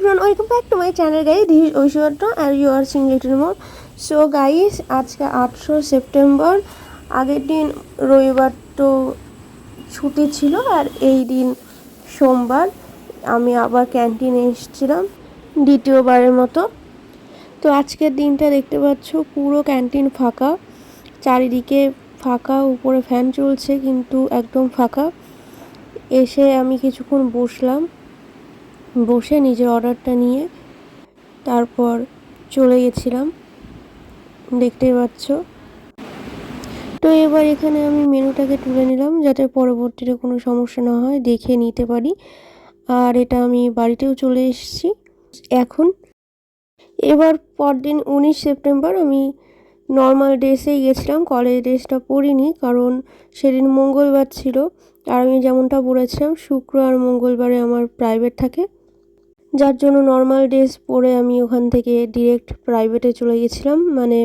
welcome back to my channel guys. This is Oishwarta and you are seeing little more. So guys, আজকে আটশো September আগের দিন রবিবার তো ছুটি ছিল আর এই দিন সোমবার। আমি আবার ক্যান্টিনে এসেছিলাম দ্বিতীয়বারের মতো। তো আজকের দিনটা দেখতে পাচ্ছ পুরো ক্যান্টিন ফাঁকা। চারিদিকে ফাঁকা উপরে ফ্যান চলছে কিন্তু একদম ফাঁকা। এসে আমি কিছুক্ষণ বসলাম। বসে নিজের অর্ডারটা নিয়ে তারপর চলে গেছিলাম। দেখতেই পাচ্ছ। তো এবার এখানে আমি মেনুটাকে তুলে নিলাম যাতে পরবর্তীতে কোনো সমস্যা না হয়, দেখে নিতে পারি। আর এটা আমি বাড়িতেও চলে এসেছি। এখন এবার পরদিন উনিশ সেপ্টেম্বর আমি নর্মাল ড্রেসেই গেছিলাম কলেজ ড্রেসটা পরিনি কারণ সেদিন মঙ্গলবার ছিল। আর আমি যেমনটা বলেছিলাম, শুক্র আর মঙ্গলবারে আমার প্রাইভেট থাকে। যার জন্য নর্মাল ড্রেস পরে আমি ওখান থেকে ডিরেক্ট প্রাইভেটে চলে গেছিলাম। মানে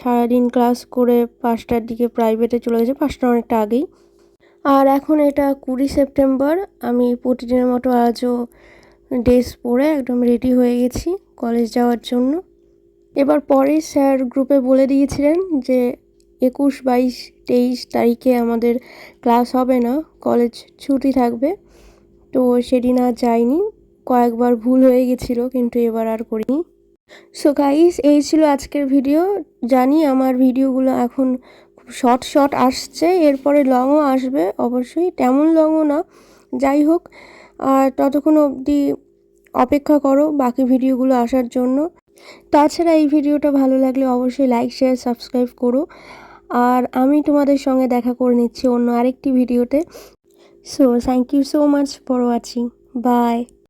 সারাদিন ক্লাস করে পাঁচটার দিকে প্রাইভেটে চলে গেছে, পাঁচটা অনেকটা আগেই। আর এখন এটা কুড়ি সেপ্টেম্বর, আমি প্রতিদিনের মতো আজও ড্রেস পরে একদম রেডি হয়ে গেছি কলেজ যাওয়ার জন্য। এবার পরে স্যার গ্রুপে বলে দিয়েছিলেন যে, একুশ, বাইশ, তেইশ তারিখে আমাদের ক্লাস হবে না কলেজ ছুটি থাকবে। তো সেদিন আর যাইনি। কয়েকবার ভুল হয়ে গেছিল, কিন্তু এবার আর করিনি। সো গাইস এই ছিল আজকের ভিডিও জানি আমার ভিডিওগুলো এখন শর্ট শর্ট আসছে, এরপরে লংও আসবে, অবশ্যই। তেমন লংও না, যাই হোক, আর ততক্ষণ অবধি অপেক্ষা করো বাকি ভিডিওগুলো আসার জন্য। তাছাড়া এই ভিডিওটা ভালো লাগলে অবশ্যই লাইক শেয়ার সাবস্ক্রাইব করো। আর আমি তোমাদের সঙ্গে দেখা করে নিচ্ছি অন্য আরেকটি ভিডিওতে so thank you so much for watching bye